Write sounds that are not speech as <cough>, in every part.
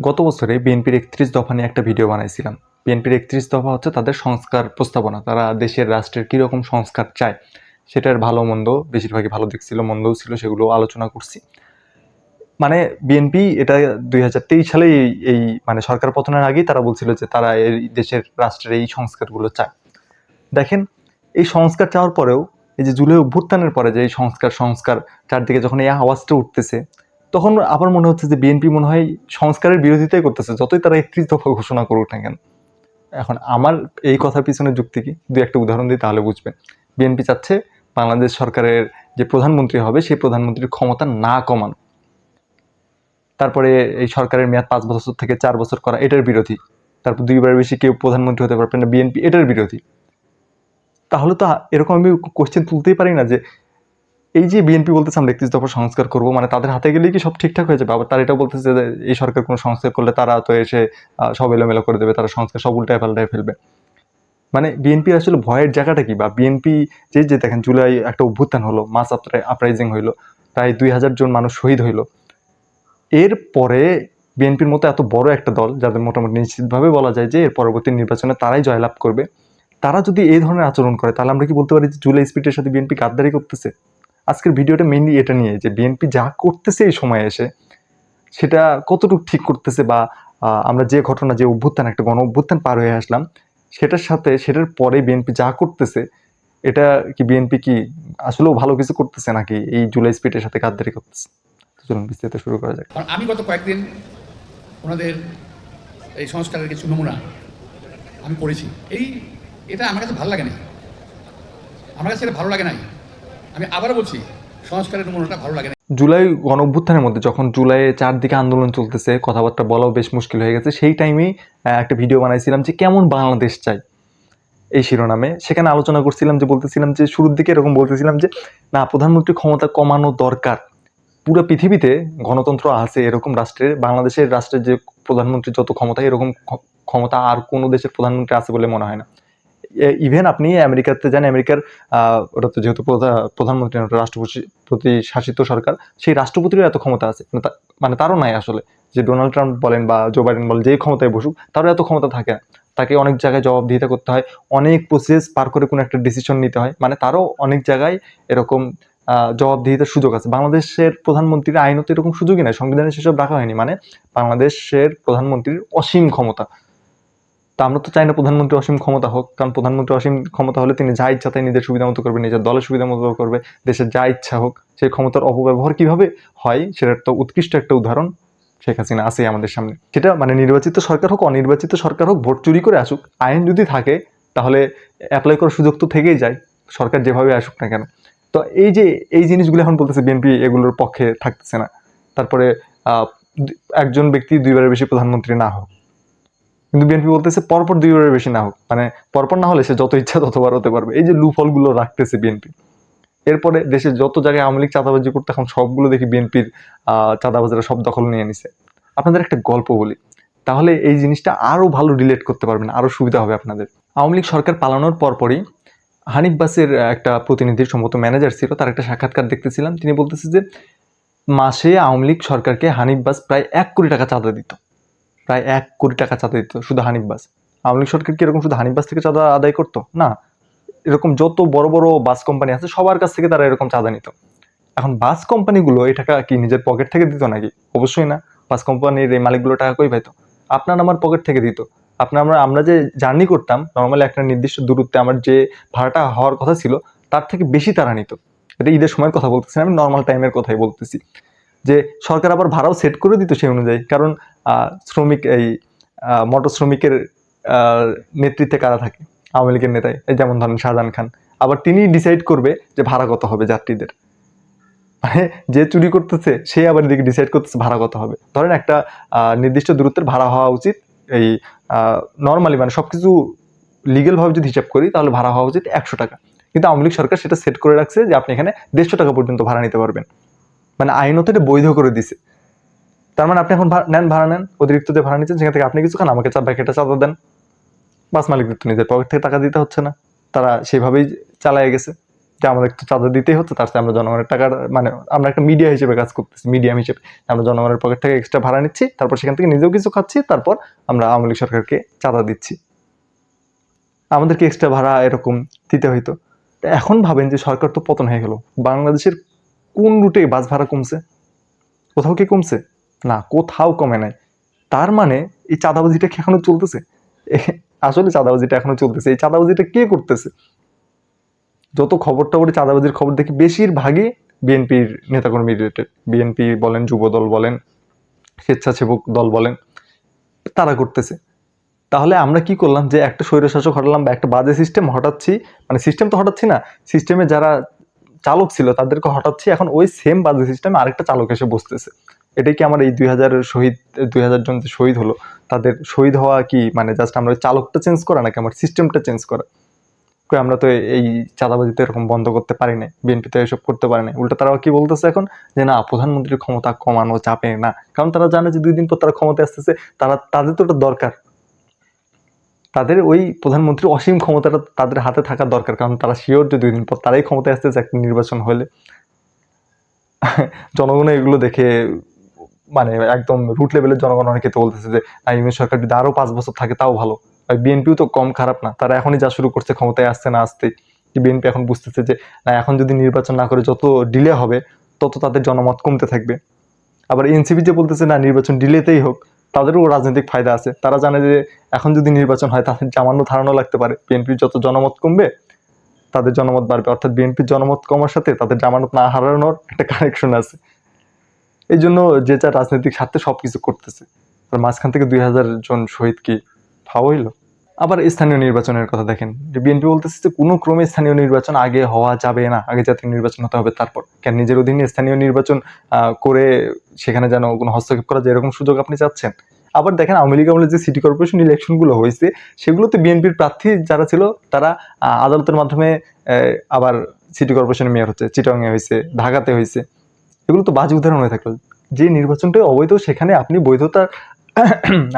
গত বছরে বিএনপির একত্রিশ দফা নিয়ে একটা ভিডিও বানাইছিলাম। বিএনপির একত্রিশ দফা হচ্ছে তাদের সংস্কার প্রস্তাবনা, তারা দেশের রাষ্ট্রের কীরকম সংস্কার চায়, সেটার ভালো মন্দ, বেশিরভাগই ভালো দিক ছিল, মন্দও ছিল, সেগুলো আলোচনা করছি। মানে বিএনপি এটা দুই হাজার তেইশ সালে এই- এই মানে সরকার পতনের আগেই তারা বলছিল যে তারা এই দেশের রাষ্ট্রের এই সংস্কারগুলো চায়। দেখেন, এই সংস্কার চাওয়ার পরেও এই যে জুলাই অভ্যুত্থানের পরে যে এই সংস্কার সংস্কার চারদিকে যখন এই আওয়াজটা উঠতেছে তখন আবার মনে হচ্ছে যে বিএনপি মনে হয় সংস্কারের বিরোধিতাই করতেছে। যতই তারা একত্রিশ দফা ঘোষণা করুক না কেন। এখন আমার এই কথার পিছনে যুক্তি কি? দু একটা উদাহরণ দিই তাহলে বুঝবেন। বিএনপি চাচ্ছে বাংলাদেশ সরকারের যে প্রধানমন্ত্রী হবে, সেই প্রধানমন্ত্রীর ক্ষমতা না কমানো। তারপরে এই সরকারের মেয়াদ পাঁচ বছর থেকে চার বছর করা, এটার বিরোধী। তারপর দুইবার বেশি কেউ প্রধানমন্ত্রী হতে পারবে না, বিএনপি, এটার বিরোধী। তাহলে তো এরকম আমি কোশ্চেন তুলতেই পারি না যে এই যে বিএনপি বলতেছে, আমরা একত্রিশ দফা সংস্কার করব মানে তাদের হাতে গেলেই কি সব ঠিকঠাক হয়ে যাবে? আবার তারা এটা বলতেছে যে, এই সরকার কোনো সংস্কার করলে তারা তো এসে সব এলোমেলো করে দেবে, তারা সংস্কার সব উল্টায় পাল্টায় ফেলবে। মানে বিএনপির আসলে ভয়ের জায়গাটা কি? বা বিএনপি যে যে দেখেন, জুলাই একটা অভ্যুত্থান হলো মাস আপরাইজিং হইল, প্রায় দুই হাজার জন মানুষ শহীদ হইল। এরপরে বিএনপির মতো এত বড় একটা দল, যাদের মোটামুটি নিশ্চিতভাবে বলা যায় যে, এর পরবর্তী নির্বাচনে তারাই জয়লাভ করবে, তারা যদি এই ধরনের আচরণ করে, তাহলে আমরা কি বলতে পারি যে, জুলাই স্পিডের সাথে বিএনপি গাদ্দারি করতেছে? আজকের ভিডিওটা মেইনলি এটা নিয়ে, যে বিএনপি যা করতেছে এই সময়ে এসে, সেটা কতটুকু ঠিক করতেছে বা আমরা যে ঘটনা, যে অভ্যুত্থান, একটা গণ অভ্যুত্থান পার হয়ে আসলাম, সেটার সাথে, সেটার পরে বিএনপি যা করতেছে, এটা কি বিএনপি কি আসলেও ভালো কিছু করতেছে নাকি এই জুলাই স্পিডের সাথে গাদ্দারি করতেছে? চলুন বিস্তারিত শুরু করা যাক। আমি গত কয়েকদিন ওনাদের এই সংস্কারের কিছু নমুনা আমি পড়েছি। এই, এটা আমার কাছে ভালো লাগে না আমার কাছে এটা ভালো লাগে নাই। আমি আবারও বলছি, সংস্কারের নমুনাটা ভালো লাগে না। জুলাই গণ অভ্যুত্থানের মধ্যে যখন জুলাইয়ে চারদিকে আন্দোলন চলতেছে, কথাবার্তা বলাও বেশ মুশকিল হয়ে গেছে, সেই টাইমেই একটা ভিডিও বানাইছিলাম যে কেমন বাংলাদেশ চাই এই শিরোনামে। সেখানে আলোচনা করছিলাম যে, বলতেছিলাম যে, শুরুর দিকে এরকম বলতেছিলাম যে, না, প্রধানমন্ত্রী ক্ষমতা কমানো দরকার। পুরো পৃথিবীতে গণতন্ত্র আছে এরকম রাষ্ট্রের, বাংলাদেশের রাষ্ট্রের যে প্রধানমন্ত্রী যত ক্ষমতা এরকম ক্ষমতা আর কোনো দেশের প্রধানমন্ত্রী আছে বলে মনে হয় না। ইভেন আপনি আমেরিকাতে যান, আমেরিকার ওটা তো যেহেতু প্রধা- প্রধানমন্ত্রী রাষ্ট্রপতি শাসিত সরকার, সেই রাষ্ট্রপতিরও এত ক্ষমতা আছে। মানে মানে তারও নাই আসলে। যে ডোনাল্ড ট্রাম্প বলেন বা জো বাইডেন বলেন, যেই ক্ষমতায় বসুক, তারও এত ক্ষমতা থাকে না। তাকে অনেক জায়গায় জবাবদিহিতা করতে হয়, অনেক প্রসেস পার করে কোনো একটা ডিসিশন নিতে হয়। মানে তারও অনেক জায়গায় এরকম জবাবদিহিতার সুযোগ আছে। বাংলাদেশের প্রধানমন্ত্রীর আইনত এরকম সুযোগই নাই, সংবিধানে সেসব রাখা হয়নি। মানে বাংলাদেশের প্রধানমন্ত্রীর অসীম ক্ষমতা। তা আমরা তো চাই না প্রধানমন্ত্রী অসীম ক্ষমতা হোক, কারণ প্রধানমন্ত্রী অসীম ক্ষমতা হলে তিনি যা ইচ্ছা তাই নিজের সুবিধা মতো করবে, নিজের দলের সুবিধা মতো করবে, দেশের যা ইচ্ছা হোক সেই ক্ষমতার অপব্যবহার কীভাবে হয় সেটার তো উৎকৃষ্ট একটা উদাহরণ শেখ হাসিনা আছে আমাদের সামনে। সেটা মানে নির্বাচিত সরকার হোক, অনির্বাচিত সরকার হোক, ভোট চুরি করে আসুক, আইন যদি থাকে তাহলে অ্যাপ্লাই করার সুযোগ তো থেকেই যায়, সরকার যেভাবে আসুক না কেন। তো এই যে এই জিনিসগুলো এখন বলতেছে বিএনপি এগুলোর পক্ষে থাকতেছে না। তারপরে একজন ব্যক্তি দুইবারের বেশি প্রধানমন্ত্রী না হোক কিন্তু বিএনপি বলতেছে পরপর দুইবারের বেশি না হোক। মানে পরপর না হলে সে যত ইচ্ছা ততবার হতে পারবে। এই যে লুফলগুলো রাখতেছে বিএনপি এরপরে দেশে যত জায়গায় আওয়ামী লীগ চাঁদাবাজি করতে এখন সবগুলো দেখি বিএনপির চাঁদাবাজারা সব দখল নিয়ে নিছে। আপনাদের একটা গল্প বলি। তাহলে এই জিনিসটা আরও ভালো রিলেট করতে পারবেন, আরও সুবিধা হবে আপনাদের। আওয়ামী লীগ সরকার পালানোর পরপরই হানিফ বাসের একটা প্রতিনিধির সম্ভবত ম্যানেজার ছিল, তার একটা সাক্ষাৎকার দেখতেছিলাম। তিনি বলতেছে যে, মাসে আওয়ামী লীগ সরকারকে হানিফ বাস প্রায় এক কোটি টাকা চাঁদা দিত। প্রায় এক কোটি টাকা চাঁদা দিত শুধু হানিফ বাস। আওয়ামী লীগ সরকার কি এরকম শুধু হানিফ বাস থেকে চাঁদা আদায় করতো? না। এরকম যত বড় বড় বাস কোম্পানি আছে, সবার কাছ থেকে তারা এরকম চাঁদা নিত। এখন বাস কোম্পানিগুলো এই টাকা কি নিজের পকেট থেকে দিত নাকি? অবশ্যই না। বাস কোম্পানির এই মালিকগুলো টাকা কই পাইতো? আপনার আমার পকেট থেকে দিত। আপনার আমরা আমরা যে জার্নি করতাম নর্মালি একটা নির্দিষ্ট দূরত্বে আমার যে ভাড়াটা হওয়ার কথা ছিল, তার থেকে বেশি তারা নিত। এটা ঈদের সময়ের কথা বলতেছি আমি নর্মাল টাইমের কথাই বলতেছি। যে সরকার আবার ভাড়াও সেট করে দিত সেই অনুযায়ী। কারণ শ্রমিক এই মোটর শ্রমিকের নেতৃত্বে কারা থাকে? আওয়ামী লীগের নেতায় এই যেমন ধরেন শাহজাহান খান। আবার তিনি ডিসাইড করবে যে ভাড়া কত হবে যাত্রীদের। মানে যে চুরি করতেছে, সে আবার এদিকে ডিসাইড করতেছে ভাড়া কত হবে। ধরেন একটা নির্দিষ্ট দূরত্বের ভাড়া হওয়া উচিত। এই নর্মালি মানে সব কিছু ভাবে যদি হিসাব করি, তাহলে ভাড়া হওয়া উচিত একশো টাকা। কিন্তু আওয়ামী লীগ সরকার সেটা সেট করে রাখছে যে আপনি এখানে দেড়শো টাকা পর্যন্ত ভাড়া নিতে পারবেন। মানে আইনত এটা বৈধ করে দিছে। তার মানে আপনি এখন নেন, ভাড়া নেন অতিরিক্ত যে ভাড়া নিচ্ছেন, সেখান থেকে আপনি কিছু খান, আমাকে চা ব্যাকেটে চাঁদা দেন। বাস মালিকদের তো নিজের পকেট থেকে টাকা দিতে হচ্ছে না। তারা সেভাবেই চালায় গেছে যে আমাদের একটু চাঁদা দিতেই হচ্ছে, তার সাথে আমরা জনগণের টাকা মানে আমরা একটা মিডিয়া হিসেবে কাজ করতেছি, মিডিয়াম হিসেবে। আমরা জনগণের পকেট থেকে এক্সট্রা ভাড়া নিচ্ছি, তারপর সেখান থেকে নিজেও কিছু খাচ্ছি, তারপর আমরা আওয়ামী লীগ সরকারকে চাঁদা দিচ্ছি। আমাদেরকে এক্সট্রা ভাড়া এরকম দিতে হইতো। তা এখন ভাবেন যে সরকার তো পতন হয়ে গেল। বাংলাদেশের কোন রুটে বাস ভাড়া কমছে? কোথাও কি কমছে? না, কোথাও কমে নাই। তার মানে এই চাঁদাবাজিটা কি এখনও চলতেছে? <laughs> আসলে চাঁদাবাজিটা এখনও চলতেছে। এই চাঁদাবাজিটা কে করতেছে? যত খবর টবর চাঁদাবাজির খবর দেখি, বেশিরভাগই বিএনপির নেতাকর্মী রিলেটেড বিএনপি বলেন, যুব দল বলেন, স্বেচ্ছাসেবক দল বলেন, তারা করতেছে। তাহলে আমরা কি করলাম যে একটা স্বৈরশাসক হটালাম বা একটা বাজে সিস্টেম হটাচ্ছি মানে সিস্টেম তো হটাচ্ছি না। সিস্টেমে যারা চালক ছিল, তাদেরকে হটাচ্ছি এখন ওই সেম বাজে সিস্টেমে আরেকটা চালক এসে বসতেছে। এটাই কি আমার এই দুই হাজার শহীদ, দুই হাজার জন যে শহীদ হলো, তাদের শহীদ হওয়া কি মানে জাস্ট আমরা ওই চালকটা চেঞ্জ করা নাকি আমার সিস্টেমটা চেঞ্জ করা? আমরা তো এই চাঁদাবাজি তো এরকম বন্ধ করতে পারি না বিএনপি তো এসব করতে পারে না উল্টো তারা কি বলতেছে এখন? যে না, প্রধানমন্ত্রীর ক্ষমতা কমানো চাপে না। কারণ তারা জানে যে দুই দিন পর তারা ক্ষমতায় আসতেছে, তারা, তাদের তো ওটা দরকার। তাদের ওই প্রধানমন্ত্রীর অসীম ক্ষমতাটা তাদের হাতে থাকা দরকার, কারণ তারা শিওর যে দুই দিন পর তারাই ক্ষমতায় আসতেছে একটা নির্বাচন হলে। জনগণ এগুলো দেখে মানে একদম রুট লেভেলের জনগণ অনেকে তো বলতেছে যে ইউনিট সরকার যদি আরও পাঁচ বছর থাকে তাও ভালো। আর বিএনপিও তো কম খারাপ না, তারা এখনই যা শুরু করছে ক্ষমতায় আসছে না আসতে বিএনপি এখন বুঝতেছে যে, না, এখন যদি নির্বাচন না করে যত ডিলে হবে, তত তাদের জনমত কমতে থাকবে। আবার এনসিপি যে বলতেছে, না, নির্বাচন ডিলেতেই হোক। তাদেরও রাজনৈতিক ফায়দা আছে। তারা জানে যে এখন যদি নির্বাচন হয়, তাদের জামান্য ধারণা লাগতে পারে। বিএনপির যত জনমত কমবে, তাদের জনমত বাড়বে। অর্থাৎ বিএনপির জনমত কমার সাথে তাদের জামানত না হারানোর একটা কানেকশন আছে। এই জন্য যে যা রাজনৈতিক স্বার্থে সব কিছু করতেছে। আর মাঝখান থেকে দুই হাজার জন শহীদ কি ফাও হইল? আবার স্থানীয় নির্বাচনের কথা দেখেন। যে বিএনপি বলতেছে যে কোনো ক্রমে স্থানীয় নির্বাচন আগে হওয়া যাবে না, আগে জাতীয় নির্বাচন হতে হবে তারপর। কেন নিজের অধীনে স্থানীয় নির্বাচন করে সেখানে যেন কোনো হস্তক্ষেপ করা যায় এরকম সুযোগ আপনি চাচ্ছেন? আবার দেখেন আওয়ামী লীগ আমলে যে সিটি কর্পোরেশন ইলেকশনগুলো হয়েছে, সেগুলোতে বিএনপির প্রার্থী যারা ছিল, তারা আদালতের মাধ্যমে আবার সিটি কর্পোরেশনের মেয়র হচ্ছে, চিটংয়ে হয়েছে, ঢাকাতে হয়েছে। এগুলো তো বাজে উদাহরণ হয়ে থাকল। যে নির্বাচনটা অবৈধ, সেখানে আপনি বৈধতা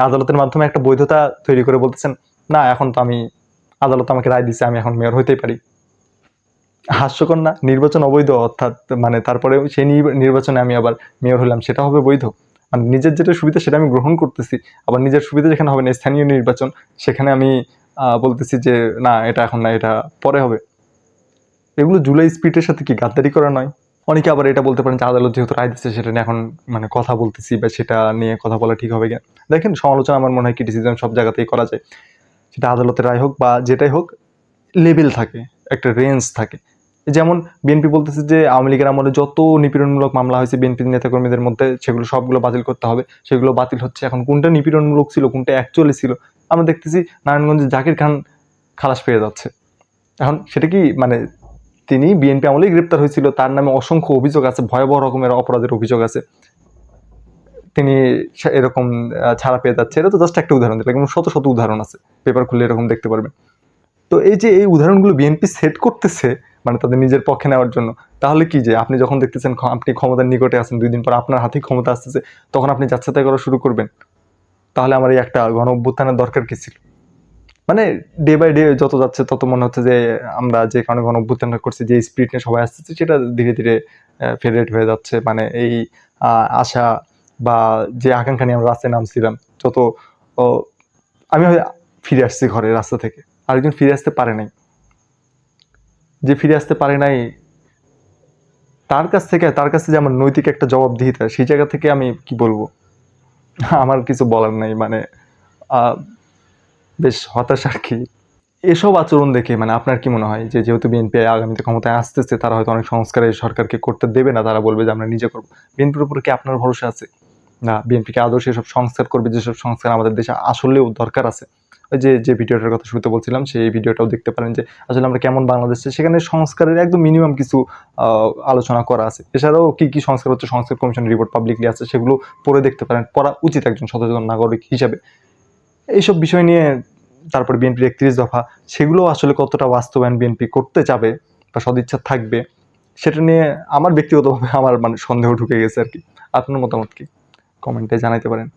আদালতের মাধ্যমে একটা বৈধতা তৈরি করে বলতেছেন না, এখন তো আমি আদালত আমাকে রায় দিছে, আমি এখন মেয়র হইতেই পারি। হাস্যকর না, নির্বাচন অবৈধ, অর্থাৎ মানে তারপরে সেই নির্বাচনে আমি আবার মেয়র হলাম সেটা হবে বৈধ। মানে নিজের যেটা সুবিধা সেটা আমি গ্রহণ করতেছি, আবার নিজের সুবিধা যেখানে হবে না, স্থানীয় নির্বাচন, সেখানে আমি বলতেছি যে, না, এটা এখন না, এটা পরে হবে। এগুলো জুলাই স্পিডের সাথে কি গাদ্দারি করা নয়? অনেকে আবার এটা বলতে পারেন যে, আদালত যেহেতু রায় দিচ্ছে সেটা নিয়ে এখন মানে কথা বলতেছি বা সেটা নিয়ে কথা বলা ঠিক হবে কিনা? দেখেন, সমালোচনা আমার মনে হয় কি ডিসিশন সব জায়গাতেই করা যায়। সেটা আদালতের রায় হোক বা যেটাই হোক লেভেল থাকে, একটা রেঞ্জ থাকে। যেমন বিএনপি বলতেছে যে আওয়ামী লীগের আমলে যত নিপীড়নমূলক মামলা হয়েছে বিএনপি নেতাকর্মীদের মধ্যে, সেগুলো সবগুলো বাতিল করতে হবে। সেগুলো বাতিল হচ্ছে এখন কোনটা নিপীড়নমূলক ছিল, কোনটা অ্যাকচুয়ালি ছিল? আমরা দেখতেছি নারায়ণগঞ্জে জাকির খান খালাস পেয়ে যাচ্ছে। এখন সেটা কি মানে তিনি বিএনপি আমলেই গ্রেপ্তার হয়েছিল, তার নামে অসংখ্য অভিযোগ আছে, ভয়াবহ রকমের অপরাধের অভিযোগ আছে। তিনি এরকম ছাড়া পেয়ে যাচ্ছে। এটা তো জাস্ট একটা উদাহরণ দিলাম। শত শত উদাহরণ আছে। পেপার খুললে এরকম দেখতে পারবেন। তো এই যে এই উদাহরণগুলো বিএনপি সেট করতেছে মানে তাদের নিজের পক্ষে নেওয়ার জন্য, তাহলে কি যে আপনি যখন দেখতেছেন আপনি ক্ষমতার নিকটে আছেন, দুই দিন পর আপনার হাতেই ক্ষমতা আসতেছে, তখন আপনি যাচ্ছে তাই করা শুরু করবেন। তাহলে আমার এই একটা গণ অভ্যুত্থানের দরকার কি ছিল? মানে ডে বাই ডে যত যাচ্ছে, তত মনে হচ্ছে যে আমরা যে কারণে গণ অভ্যুত্থানটা করছি, যে স্পিড নিয়ে সবাই আসতেছে, সেটা ধীরে ধীরে ফেডারেট হয়ে যাচ্ছে। মানে এই আশা বা যে আকাঙ্ক্ষা নিয়ে আমরা রাস্তায় নামছিলাম যত আমি ফিরে আসছি ঘরে রাস্তা থেকে। আরেকজন ফিরে আসতে পারে নাই। যে ফিরে আসতে পারে নাই, তার কাছ থেকে, তার কাছে যে আমার নৈতিক একটা জবাবদিহিতা, সেই জায়গা থেকে আমি কি বলব? <laughs> আমার কিছু বলার নাই মানে বেশ হতাশ কি। এসব আচরণ দেখে মানে আপনার কি মনে হয়? যে যেহেতু বিএনপি আগামীতে ক্ষমতায় আসতেছে, তারা হয়তো অনেক সংস্কার সরকারকে করতে দেবে না, তারা বলবে যে আমরা নিজে করব। বিএনপির উপরে কি আপনার ভরসা আছে? না বিএনপিকে আদর্শ এসব সংস্কার করবে, যেসব সংস্কার আমাদের দেশে আসলেও দরকার আছে। ওই যে যে ভিডিওটার কথা শুরুতে বলছিলাম, সেই ভিডিওটাও দেখতে পারেন যে, আসলে আমরা কেমন বাংলাদেশ, সেখানে সংস্কারের একদম মিনিমাম কিছু আলোচনা করা আছে। এছাড়াও কি কি সংস্কার হচ্ছে? সংস্কার কমিশন রিপোর্ট পাবলিকলি আছে, সেগুলো পড়ে দেখতে পারেন। পড়া উচিত একজন সচেতন নাগরিক হিসাবে। এইসব বিষয় নিয়ে তারপর বিএনপির একত্রিশ দফা, সেগুলো আসলে কতটা বাস্তবায়ন বিএনপি করতে যাবে বা সদিচ্ছা থাকবে, সেটা নিয়ে আমার ব্যক্তিগতভাবে আমার মানে সন্দেহ ঢুকে গেছে আর কি। আপনার মতামত কি? কমেন্টে জানাইতে পারেন।